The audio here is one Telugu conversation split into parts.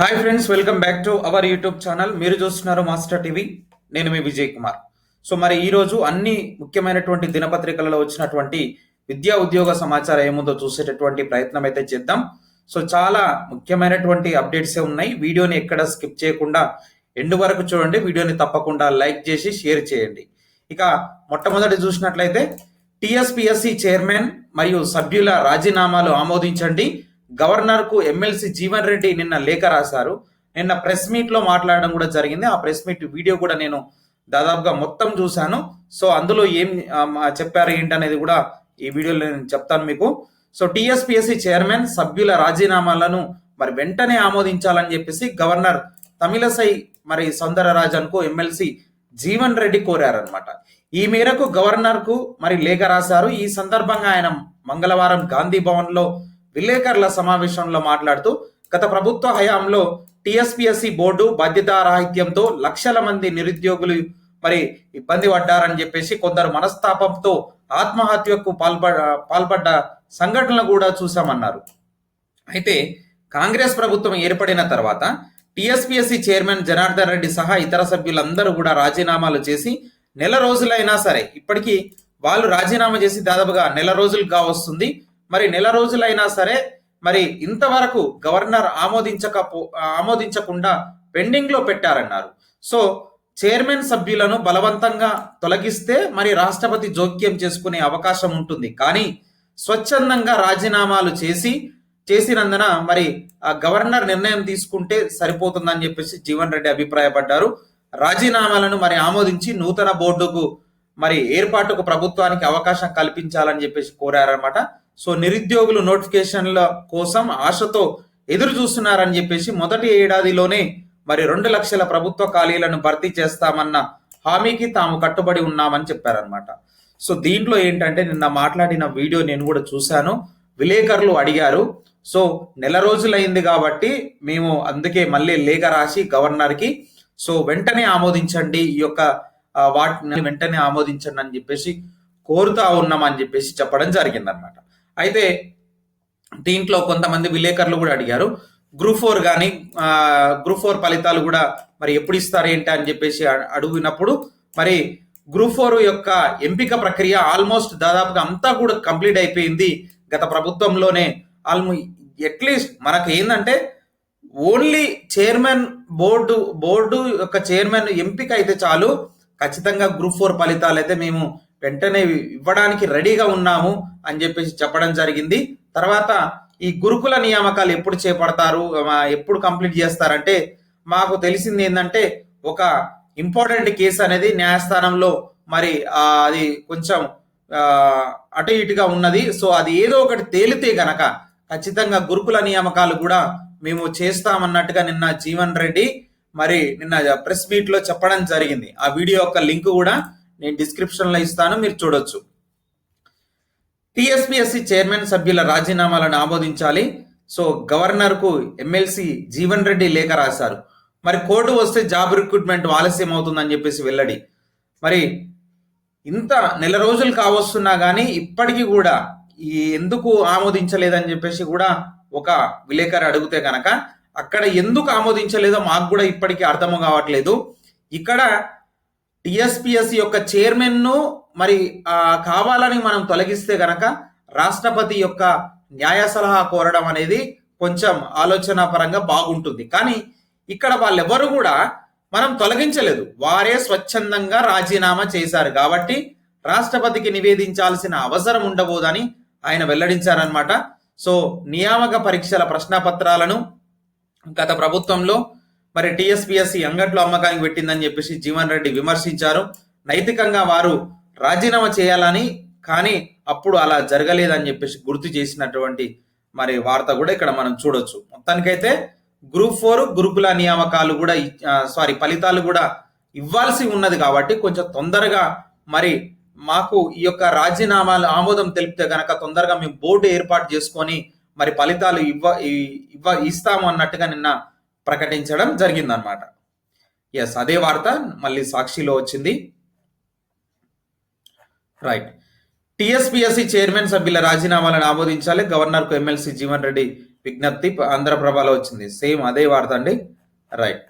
Hi friends welcome back to our YouTube channel మీరు చూస్తున్నారు మాస్టర్ టీవీ నేను మీ విజయ్ కుమార్. సో మరి ఈరోజు అన్ని ముఖ్యమైనటువంటి దినపత్రికలలో వచ్చినటువంటి విద్యా ఉద్యోగ సమాచారం ఏముందో చూసేటటువంటి ప్రయత్నం అయితే చేద్దాం. సో చాలా ముఖ్యమైనటువంటి అప్డేట్స్ ఉన్నాయి. వీడియోని ఎక్కడ స్కిప్ చేయకుండా ఎండు వరకు చూడండి. వీడియోని తప్పకుండా లైక్ చేసి షేర్ చేయండి. ఇక మొట్టమొదటి చూసినట్లయితే టిఎస్పిఎస్సి చైర్మన్ మరియు సభ్యుల రాజీనామాలు ఆమోదించండి. గవర్నర్కు ఎమ్మెల్సీ జీవన్ రెడ్డి నిన్న లేఖ రాశారు. నిన్న ప్రెస్ మీట్లో మాట్లాడడం కూడా జరిగింది. ఆ ప్రెస్ మీట్ వీడియో కూడా నేను దాదాపుగా మొత్తం చూశాను. సో అందులో ఏం చెప్పారు ఏంటి చెప్పారు ఏంటనేది కూడా ఈ వీడియోలో నేను చెప్తాను మీకు. సో టిఎస్పిఎస్సి చైర్మన్ సభ్యుల రాజీనామాలను మరి వెంటనే ఆమోదించాలని చెప్పేసి గవర్నర్ తమిళసై మరి సౌందరరాజన్కు ఎమ్మెల్సీ జీవన్ రెడ్డి కోరారనమాట ఈ మేరకు గవర్నర్కు మరి లేఖ రాశారు. ఈ సందర్భంగా ఆయన మంగళవారం గాంధీ భవన్లో విలేకరుల సమావేశంలో మాట్లాడుతూ గత ప్రభుత్వ హయాంలో టిఎస్పిఎస్సి బోర్డు బాధ్యతారాహిత్యంతో లక్షల మంది నిరుద్యోగులు మరి ఇబ్బంది పడ్డారని చెప్పేసి కొందరు మనస్తాపంతో ఆత్మహత్యకు పాల్పడ పాల్పడ్డ సంఘటనలు కూడా చూశామన్నారు. అయితే కాంగ్రెస్ ప్రభుత్వం ఏర్పడిన తర్వాత టిఎస్పిఎస్సి చైర్మన్ జనార్దన్ రెడ్డి సహా ఇతర సభ్యులందరూ కూడా రాజీనామాలు చేసి నెల రోజులైనా సరే ఇప్పటికీ వాళ్ళు రాజీనామా చేసి దాదాపుగా నెల రోజులు కావస్తుంది. మరి నెల రోజులైనా సరే మరి ఇంతవరకు గవర్నర్ ఆమోదించకపో ఆమోదించకుండా పెండింగ్లో పెట్టారన్నారు. సో చైర్మన్ సభ్యులను బలవంతంగా తొలగిస్తే మరి రాష్ట్రపతి జోక్యం చేసుకునే అవకాశం ఉంటుంది. కానీ స్వచ్ఛందంగా రాజీనామాలు చేసి చేసినందున మరి ఆ గవర్నర్ నిర్ణయం తీసుకుంటే సరిపోతుందని చెప్పేసి జీవన్ రెడ్డి అభిప్రాయపడ్డారు. రాజీనామాలను మరి ఆమోదించి నూతన బోర్డుకు మరి ఏర్పాటుకు ప్రభుత్వానికి అవకాశం కల్పించాలని చెప్పేసి కోరారన్నమాట. సో నిరుద్యోగులు నోటిఫికేషన్ల కోసం ఆశతో ఎదురు చూస్తున్నారని చెప్పేసి మొదటి ఏడాదిలోనే మరి రెండు లక్షల ప్రభుత్వ ఖాళీలను భర్తీ చేస్తామన్న హామీకి తాము కట్టుబడి ఉన్నామని చెప్పారనమాట సో దీంట్లో ఏంటంటే నిన్న మాట్లాడిన వీడియో నేను కూడా చూశాను. విలేకరులు అడిగారు. సో నెల రోజులైంది కాబట్టి మేము అందుకే మళ్ళీ లేఖ రాసి గవర్నర్కి సో వెంటనే ఆమోదించండి ఈ యొక్క వాటిని వెంటనే ఆమోదించండి అని చెప్పేసి కోరుతా ఉన్నామని చెప్పేసి చెప్పడం జరిగిందనమాట అయితే దీంట్లో కొంతమంది విలేకరులు కూడా అడిగారు. గ్రూప్ ఫోర్ కానీ గ్రూప్ ఫోర్ ఫలితాలు కూడా మరి ఎప్పుడు ఇస్తారు ఏంటి అని చెప్పేసి అడిగినప్పుడు మరి గ్రూప్ ఫోర్ యొక్క ఎంపిక ప్రక్రియ ఆల్మోస్ట్ దాదాపుగా అంతా కూడా కంప్లీట్ అయిపోయింది గత ప్రభుత్వంలోనే. ఆల్మో అట్లీస్ట్ మనకు ఏంటంటే ఓన్లీ చైర్మన్ బోర్డు బోర్డు యొక్క చైర్మన్ ఎంపిక అయితే చాలు. ఖచ్చితంగా గ్రూప్ ఫోర్ ఫలితాలు అయితే మేము వెంటనే ఇవ్వడానికి రెడీగా ఉన్నాము అని చెప్పేసి చెప్పడం జరిగింది. తర్వాత ఈ గురుకుల నియామకాలు ఎప్పుడు చేపడతారు ఎప్పుడు కంప్లీట్ చేస్తారంటే మాకు తెలిసింది ఏంటంటే ఒక ఇంపార్టెంట్ కేసు అనేది న్యాయస్థానంలో మరి అది కొంచెం అటు ఇటుగా ఉన్నది. సో అది ఏదో ఒకటి తేలితే గనక ఖచ్చితంగా గురుకుల నియామకాలు కూడా మేము చేస్తామన్నట్టుగా నిన్న జీవన్ రెడ్డి మరి నిన్న ప్రెస్ మీట్లో చెప్పడం జరిగింది. ఆ వీడియో యొక్క లింక్ కూడా నేను డిస్క్రిప్షన్లో ఇస్తాను మీరు చూడొచ్చు. టిఎస్పిఎస్సి చైర్మన్ సభ్యుల రాజీనామాలను ఆమోదించాలి. సో గవర్నర్కు ఎమ్మెల్సీ జీవన్ రెడ్డి లేఖ రాశారు. మరి కోర్టు వస్తే జాబ్ రిక్రూట్మెంట్ ఆలస్యం అవుతుందని చెప్పేసి వెల్లడి. మరి ఇంత నెల రోజులు కావస్తున్నా కానీ ఇప్పటికీ కూడా ఈ ఎందుకు ఆమోదించలేదని చెప్పేసి కూడా ఒక విలేకరు అడిగితే కనుక అక్కడ ఎందుకు ఆమోదించలేదో మాకు కూడా ఇప్పటికీ అర్థం కావట్లేదు. ఇక్కడ టిఎస్పిఎస్సి యొక్క చైర్మన్ను మరి కావాలని మనం తొలగిస్తే గనక రాష్ట్రపతి యొక్క న్యాయ సలహా కోరడం అనేది కొంచెం ఆలోచన పరంగా బాగుంటుంది. కానీ ఇక్కడ వాళ్ళెవరు కూడా మనం తొలగించలేదు. వారే స్వచ్ఛందంగా రాజీనామా చేశారు కాబట్టి రాష్ట్రపతికి నివేదించాల్సిన అవసరం ఉండబోదని ఆయన వెల్లడించారనమాట సో నియామక పరీక్షల ప్రశ్నపత్రాలను గత ప్రభుత్వంలో మరి టిఎస్పిఎస్సి అంగట్లో అమ్మకానికి పెట్టిందని చెప్పేసి జీవన్ రెడ్డి విమర్శించారు. నైతికంగా వారు రాజీనామా చేయాలని కానీ అప్పుడు అలా జరగలేదని చెప్పేసి గుర్తు చేసినటువంటి మరి వార్త కూడా ఇక్కడ మనం చూడొచ్చు. మొత్తానికైతే గ్రూప్ ఫోర్ గురుకుల నియామకాలు కూడా సారీ ఫలితాలు కూడా ఇవ్వాల్సి ఉన్నది కాబట్టి కొంచెం తొందరగా మరి మాకు ఈ యొక్క రాజీనామాలు ఆమోదం తెలిపితే కనుక తొందరగా మేము బోర్డు ఏర్పాటు చేసుకొని మరి ఫలితాలు ఇవ్వ ఇవ్వ ఇస్తాము అన్నట్టుగా నిన్న ప్రకటించడం జరిగిందనమాట ఎస్ అదే వార్త మళ్ళీ సాక్షిలో వచ్చింది. రైట్ టీఎస్పీఎస్సీ చైర్మన్ సభ్యుల రాజీనామాలను ఆమోదించాలి. గవర్నర్కు ఎమ్మెల్సీ జీవన్ రెడ్డి విజ్ఞప్తి ఆంధ్రప్రభలో వచ్చింది. సేమ్ అదే వార్త అండి. రైట్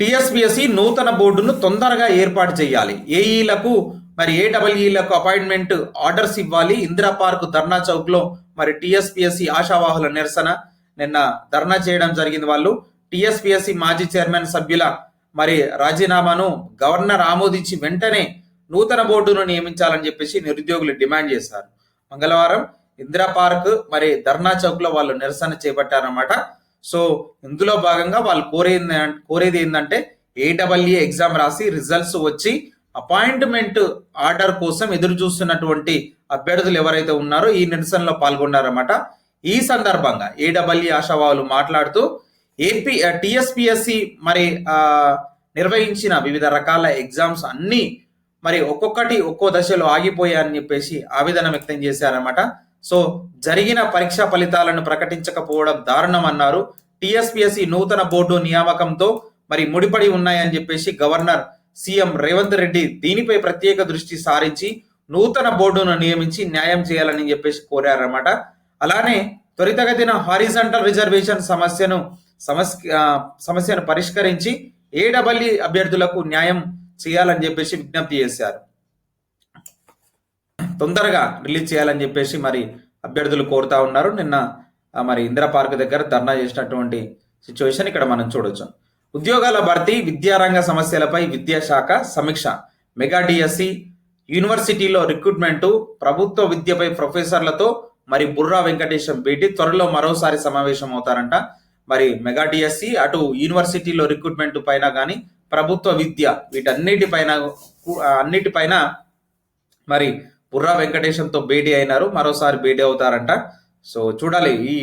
టిఎస్పిఎస్సి నూతన బోర్డును తొందరగా ఏర్పాటు చేయాలి. ఏఈలకు మరి ఏడబ్ల్యూలకు అపాయింట్మెంట్ ఆర్డర్స్ ఇవ్వాలి. ఇందిరా పార్క్ ధర్నా చౌక్లో మరి టీఎస్పీఎస్సీ ఆశావాహుల నిరసన నిన్న ధర్నా చేయడం జరిగింది వాళ్ళు. టిఎస్పిఎస్సి మాజీ చైర్మన్ సభ్యుల మరి రాజీనామాను గవర్నర్ ఆమోదించి వెంటనే నూతన బోర్డును నియమించాలని చెప్పేసి నిరుద్యోగులు డిమాండ్ చేశారు. మంగళవారం ఇందిరా పార్క్ మరి ధర్నా చౌక్లో వాళ్ళు నిరసన చేపట్టారన్నమాట. సో ఇందులో భాగంగా వాళ్ళు కోరేది కోరేది ఏంటంటే ఏడబ్ల్యూ ఎగ్జామ్ రాసి రిజల్ట్స్ వచ్చి అపాయింట్మెంట్ ఆర్డర్ కోసం ఎదురు చూస్తున్నటువంటి అభ్యర్థులు ఎవరైతే ఉన్నారో ఈ నిరసనలో పాల్గొన్నారన్నమాట. ఈ సందర్భంగా ఏడబ్ల్యూ ఆశావాహులు మాట్లాడుతూ ఏపీ టిఎస్పిఎస్సి మరి నిర్వహించిన వివిధ రకాల ఎగ్జామ్స్ అన్ని మరి ఒక్కొక్కటి ఒక్కో దశలో ఆగిపోయాయని చెప్పేసి ఆవేదన వ్యక్తం చేశారన్నమాట. సో జరిగిన పరీక్షా ఫలితాలను ప్రకటించకపోవడం దారుణం అన్నారు. టిఎస్పిఎస్సి నూతన బోర్డు నియామకంతో మరి ముడిపడి ఉన్నాయని చెప్పేసి గవర్నర్ సీఎం రేవంత్ రెడ్డి దీనిపై ప్రత్యేక దృష్టి సారించి నూతన బోర్డును నియమించి న్యాయం చేయాలని చెప్పేసి కోరారన్నమాట. అలానే త్వరితగతిన హారిజంటల్ రిజర్వేషన్ సమస్యను సమస్య సమస్యను పరిష్కరించి ఏడబల్లి అభ్యర్థులకు న్యాయం చేయాలని చెప్పేసి విజ్ఞప్తి చేశారు. తొందరగా రిలీజ్ చేయాలని చెప్పేసి మరి అభ్యర్థులు కోరుతా ఉన్నారు. నిన్న మరి ఇందిరా పార్క్ దగ్గర ధర్నా చేసినటువంటి సిచ్యువేషన్ ఇక్కడ మనం చూడొచ్చు. ఉద్యోగాల భర్తీ విద్యారంగ సమస్యలపై విద్యాశాఖ సమీక్ష. మెగా డిఎస్సి యూనివర్సిటీలో రిక్రూట్మెంటు ప్రభుత్వ విద్యపై ప్రొఫెసర్లతో మరి బుర్రా వెంకటేశం భేటీ త్వరలో మరోసారి సమావేశం అవుతారంట మరి మెగా టిఎస్సి అటు యూనివర్సిటీలో రిక్రూట్మెంట్ పైన కానీ ప్రభుత్వ విద్య వీటన్నిటిపైన అన్నిటిపైన మరి బుర్రా వెంకటేశంతో భేటీ అయినారు మరోసారి భేటీ అవుతారంట. సో చూడాలి ఈ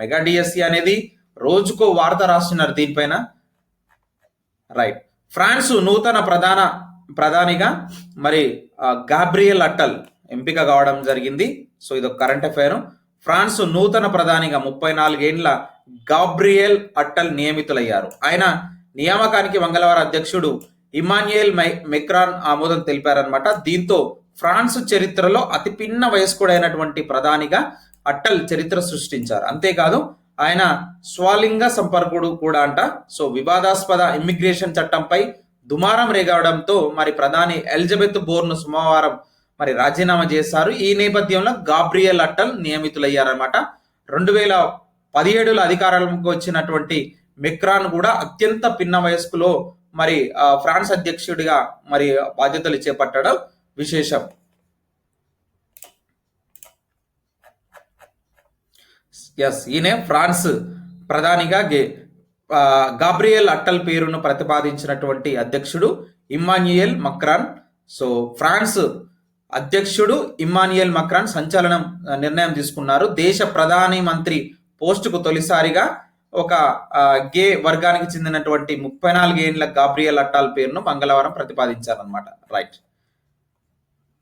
మెగా డిఎస్సి అనేది రోజుకో వార్త రాస్తున్నారు దీనిపైన. రైట్ ఫ్రాన్స్ నూతన ప్రధాన ప్రధానిగా మరి గాబ్రియల్ అట్టల్ ఎంపిక కావడం జరిగింది. సో ఇది ఒక కరెంట్ అఫైర్. ఫ్రాన్స్ నూతన ప్రధానిగా ముప్పై నాలుగేండ్ల గాబ్రియల్ అట్టల్ నియమితులయ్యారు. ఆయన నియామకానికి మంగళవారం అధ్యక్షుడు ఇమాన్యుయల్ మెక్రాన్ ఆమోదం తెలిపారనమాట దీంతో ఫ్రాన్స్ చరిత్రలో అతి పిన్న వయస్కుడైనటువంటి ప్రధానిగా అట్టల్ చరిత్ర సృష్టించారు. అంతేకాదు ఆయన స్వలింగ సంపర్కుడు కూడా అంట. సో వివాదాస్పద ఇమ్మిగ్రేషన్ చట్టంపై దుమారం రేగవడంతో మరి ప్రధాని ఎలిజబెత్ బోర్ను సోమవారం మరి రాజీనామా చేశారు. ఈ నేపథ్యంలో గాబ్రియల్ అట్టల్ నియమితులయ్యారన్నమాట. రెండు వేల పదిహేడులో అధికారంలోకి వచ్చినటువంటి మెక్రాన్ కూడా అత్యంత పిన్న వయస్కులో మరి ఫ్రాన్స్ అధ్యక్షుడిగా మరి బాధ్యతలు చేపట్టడం విశేషం. ఎస్ ఈయనే ఫ్రాన్స్ ప్రధానిగా గే గాబ్రియల్ అట్టల్ పేరును ప్రతిపాదించినటువంటి అధ్యక్షుడు ఇమ్మాన్యుయల్ మక్రాన్. సో ఫ్రాన్స్ అధ్యక్షుడు ఇమ్మాన్యుయల్ మక్రాన్ సంచలనం నిర్ణయం తీసుకున్నారు. దేశ ప్రధాని మంత్రి పోస్టుకు తొలిసారిగా ఒక గే వర్గానికి చెందినటువంటి ముప్పై నాలుగేండ్ల గాబ్రియల్ అట్టాల్ పేరును మంగళవారం ప్రతిపాదించారనమాట రైట్.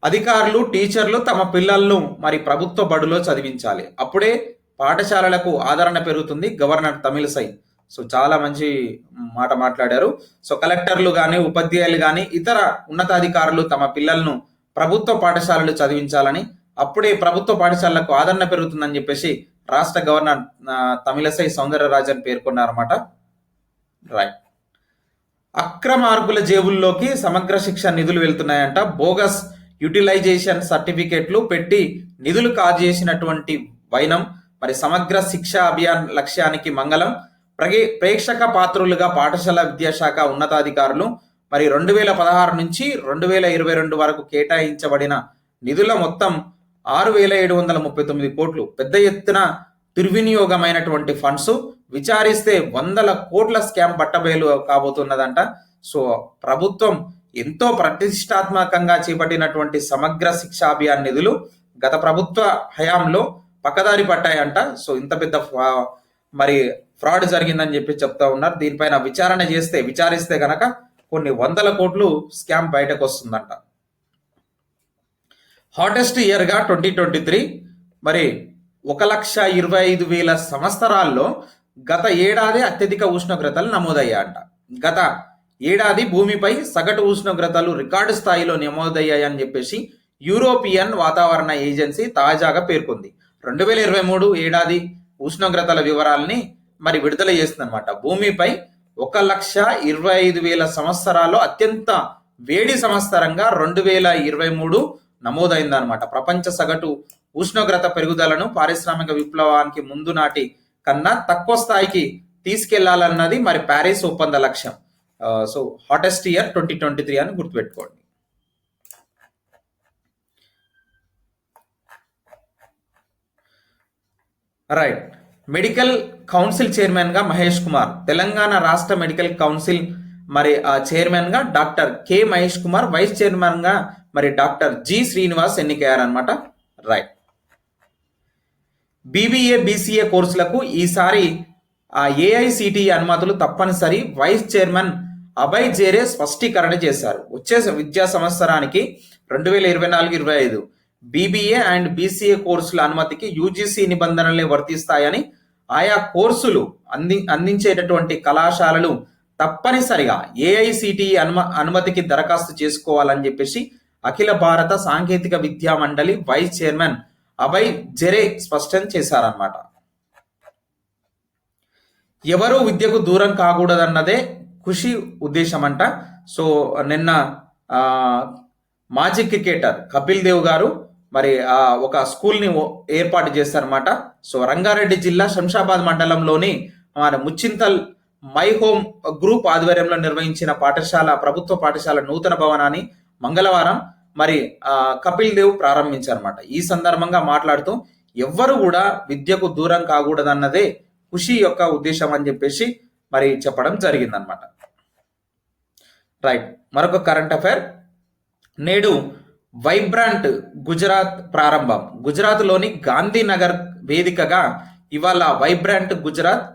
అధికారులు టీచర్లు తమ పిల్లలను మరి ప్రభుత్వ బడులో చదివించాలి. అప్పుడే పాఠశాలలకు ఆదరణ పెరుగుతుంది గవర్నర్ తమిళసై సో. చాలా మంచి మాట మాట్లాడారు. సో కలెక్టర్లు కానీ ఉపాధ్యాయులు కానీ ఇతర ఉన్నతాధికారులు తమ పిల్లలను ప్రభుత్వ పాఠశాలలు చదివించాలని అప్పుడే ప్రభుత్వ పాఠశాలలకు ఆదరణ పెరుగుతుందని చెప్పేసి రాష్ట్ర గవర్నర్ తమిళసై సౌందరరాజన్ పేర్కొన్నారన్నమాట. రైట్ అక్రమార్కుల జేబుల్లోకి సమగ్ర శిక్ష నిధులు వెళ్తున్నాయంట. బోగస్ యూటిలైజేషన్ సర్టిఫికెట్లు పెట్టి నిధులు కాజేసినటువంటి వైనం మరి సమగ్ర శిక్ష అభియాన్ లక్ష్యానికి మంగళం. ప్రగే ప్రేక్షక పాత్రులుగా పాఠశాల విద్యాశాఖ ఉన్నతాధికారులు మరి రెండు వేల పదహారు నుంచి రెండు వేల ఇరవై రెండు వరకు కేటాయించబడిన నిధుల మొత్తం ఆరు వేల ఏడు వందల ముప్పై తొమ్మిది కోట్లు. పెద్ద ఎత్తున దుర్వినియోగమైనటువంటి ఫండ్స్. విచారిస్తే వందల కోట్ల స్కామ్ బట్టబయలు కాబోతున్నదంట. సో ప్రభుత్వం ఎంతో ప్రతిష్టాత్మకంగా చేపట్టినటువంటి సమగ్ర శిక్షా అభియాన్ నిధులు గత ప్రభుత్వ హయాంలో పక్కదారి పట్టాయంట. సో ఇంత పెద్ద మరి ఫ్రాడ్ జరిగిందని చెప్పి చెప్తా ఉన్నారు. దీనిపైన విచారణ చేస్తే విచారిస్తే కనుక కొన్ని వందల కోట్లు స్కామ్ బయటకు వస్తుందంట. హాటెస్ట్ ఇయర్గా ట్వంటీ ట్వంటీ త్రీ మరి ఒక లక్ష ఇరవై ఐదు వేల సంవత్సరాల్లో గత ఏడాది అత్యధిక ఉష్ణోగ్రతలు నమోదయ్యాయంట. గత ఏడాది భూమిపై సగటు ఉష్ణోగ్రతలు రికార్డు స్థాయిలో నమోదయ్యాయని చెప్పేసి యూరోపియన్ వాతావరణ ఏజెన్సీ తాజాగా పేర్కొంది. రెండు వేల ఇరవై మూడు ఏడాది ఉష్ణోగ్రతల వివరాల్ని మరి విడుదల చేస్తుందన్నమాట భూమిపై ఒక లక్ష ఇరవై ఐదు వేల సంవత్సరాలు అత్యంత వేడి సంవత్సరంగా రెండు వేల ఇరవై మూడు నమోదైందనమాట ప్రపంచ సగటు ఉష్ణోగ్రత పెరుగుదలను పారిశ్రామిక విప్లవానికి ముందు నాటి కన్నా తక్కువ స్థాయికి తీసుకెళ్ళాలన్నది మరి ప్యారిస్ ఒప్పంద లక్ష్యం. So hottest year twenty twenty three అని గుర్తుపెట్టుకోండి. రైట్ మెడికల్ కౌన్సిల్ చైర్మన్గా మహేష్ కుమార్ తెలంగాణ రాష్ట్ర మెడికల్ కౌన్సిల్ మరి ఆ చైర్మన్గా doctor K Mahesh Kumar vice చైర్మన్గా మరి డాక్టర్ జి శ్రీనివాస్ ఎన్నికయ్యారనమాట రైట్. బీబీఏ బీసీఏ కోర్సులకు ఈసారి ఆ ఏఐసిటి అనుమతులు తప్పనిసరి వైస్ చైర్మన్ అభయ్ జేరే స్పష్టీకరణ చేశారు. వచ్చే విద్యా సంవత్సరానికి రెండు వేల ఇరవై నాలుగు ఇరవై ఐదు బీబీఏ అండ్ బీసీఏ కోర్సుల అనుమతికి యూజీసీ నిబంధనలే వర్తిస్తాయని ఆయా కోర్సులు అంది అందించేటటువంటి కళాశాలలు తప్పనిసరిగా ఏఐసిటి అనుమ అనుమతికి దరఖాస్తు చేసుకోవాలని చెప్పేసి అఖిల భారత సాంకేతిక విద్యా మండలి వైస్ చైర్మన్ అభయ్ జెరే స్పష్టం చేశారన్నమాట. ఎవరు విద్యకు దూరం కాకూడదన్నదే ఖుషి ఉద్దేశం అంట సో నిన్న మాజీ క్రికెటర్ కపిల్ దేవ్ గారు మరి ఒక స్కూల్ని ఓ- ఏర్పాటు చేస్తారన్నమాట సో రంగారెడ్డి జిల్లా శంషాబాద్ మండలంలోని మరి ముచ్చింతల్ మై హోమ్ గ్రూప్ ఆధ్వర్యంలో నిర్వహించిన పాఠశాల ప్రభుత్వ పాఠశాల నూతన భవనాన్ని మంగళవారం మరి కపిల్ దేవ్ ప్రారంభించారన్నమాట. ఈ సందర్భంగా మాట్లాడుతూ ఎవ్వరు కూడా విద్యకు దూరం కాకూడదన్నదే ఖుషి యొక్క ఉద్దేశం అని చెప్పేసి మరి చెప్పడం జరిగిందనమాట రైట్. మరొక కరెంట్ అఫైర్. నేడు వైబ్రాంట్ గుజరాత్ ప్రారంభం. గుజరాత్లోని గాంధీనగర్ వేదికగా ఇవాళ వైబ్రాంట్ గుజరాత్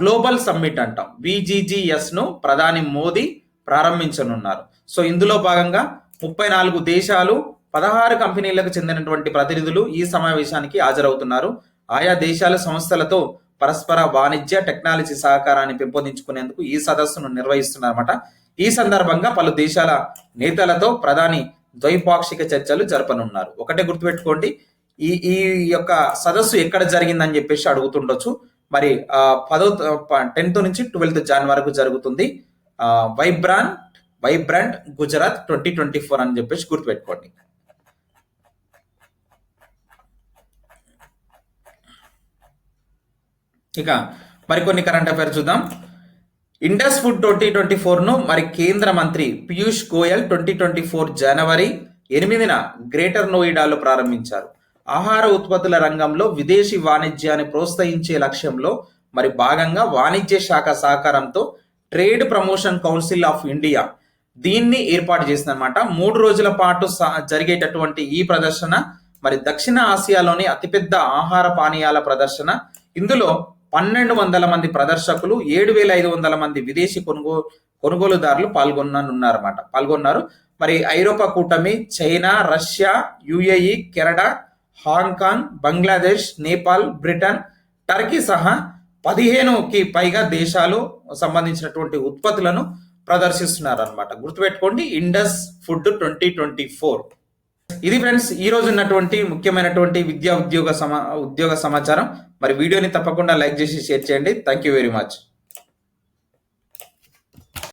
గ్లోబల్ సమ్మిట్ అంటాం. విజిజిఎస్ను ప్రధాని మోదీ ప్రారంభించనున్నారు. సో ఇందులో భాగంగా ముప్పై నాలుగు దేశాలు పదహారు కంపెనీలకు చెందినటువంటి ప్రతినిధులు ఈ సమావేశానికి హాజరవుతున్నారు. ఆయా దేశాల సంస్థలతో పరస్పర వాణిజ్య టెక్నాలజీ సహకారాన్ని పెంపొందించుకునేందుకు ఈ సదస్సును నిర్వహిస్తున్నారన్నమాట. ఈ సందర్భంగా పలు దేశాల నేతలతో ప్రధాని ద్వైపాక్షిక చర్చలు జరపనున్నారు. ఒకటే గుర్తుపెట్టుకోండి ఈ ఈ యొక్క సదస్సు ఎక్కడ జరిగిందని చెప్పేసి అడుగుతుండొచ్చు. మరి పదో టెన్త్ నుంచి ట్వెల్త్ జాన్ వరకు జరుగుతుంది. Vibrant vibrant Gujarat twenty twenty four అని చెప్పేసి గుర్తుపెట్టుకోండి. ఇక మరికొన్ని కరెంట్ అఫైర్ చూద్దాం. ఇండస్ ఫుడ్ ట్వంటీ ట్వంటీ ఫోర్ను మరి కేంద్ర మంత్రి Piyush Goyal twenty twenty four జనవరి ఎనిమిదిన గ్రేటర్ నోయిడాలో ప్రారంభించారు. ఆహార ఉత్పత్తుల రంగంలో విదేశీ వాణిజ్యాన్ని ప్రోత్సహించే లక్ష్యంలో మరి భాగంగా వాణిజ్య శాఖ సహకారంతో trade promotion council of India దీన్ని ఏర్పాటు చేసిందనమాట మూడు రోజుల పాటు జరిగేటటువంటి ఈ ప్రదర్శన మరి దక్షిణ ఆసియాలోని అతిపెద్ద ఆహార పానీయాల ప్రదర్శన. ఇందులో పన్నెండు వందల మంది ప్రదర్శకులు ఏడు వేల ఐదు వందల మంది విదేశీ కొనుగోలు కొనుగోలుదారులు పాల్గొన్నారన్నమాట పాల్గొన్నారు. మరి ఐరోపా కూటమి China Russia UAE Canada Hong Kong Bangladesh Nepal Britain Turkey సహా పదిహేనుకి పైగా దేశాలు సంబంధించినటువంటి ఉత్పత్తులను ప్రదర్శిస్తున్నారనమాట గుర్తుపెట్టుకోండి Indus food twenty twenty four. ఇది ఫ్రెండ్స్ ఈ రోజు ఉన్నటువంటి ముఖ్యమైనటువంటి విద్యా ఉద్యోగ సమా ఉద్యోగ సమాచారం. మరి వీడియోని తప్పకుండా లైక్ చేసి షేర్ చేయండి. Thank you very much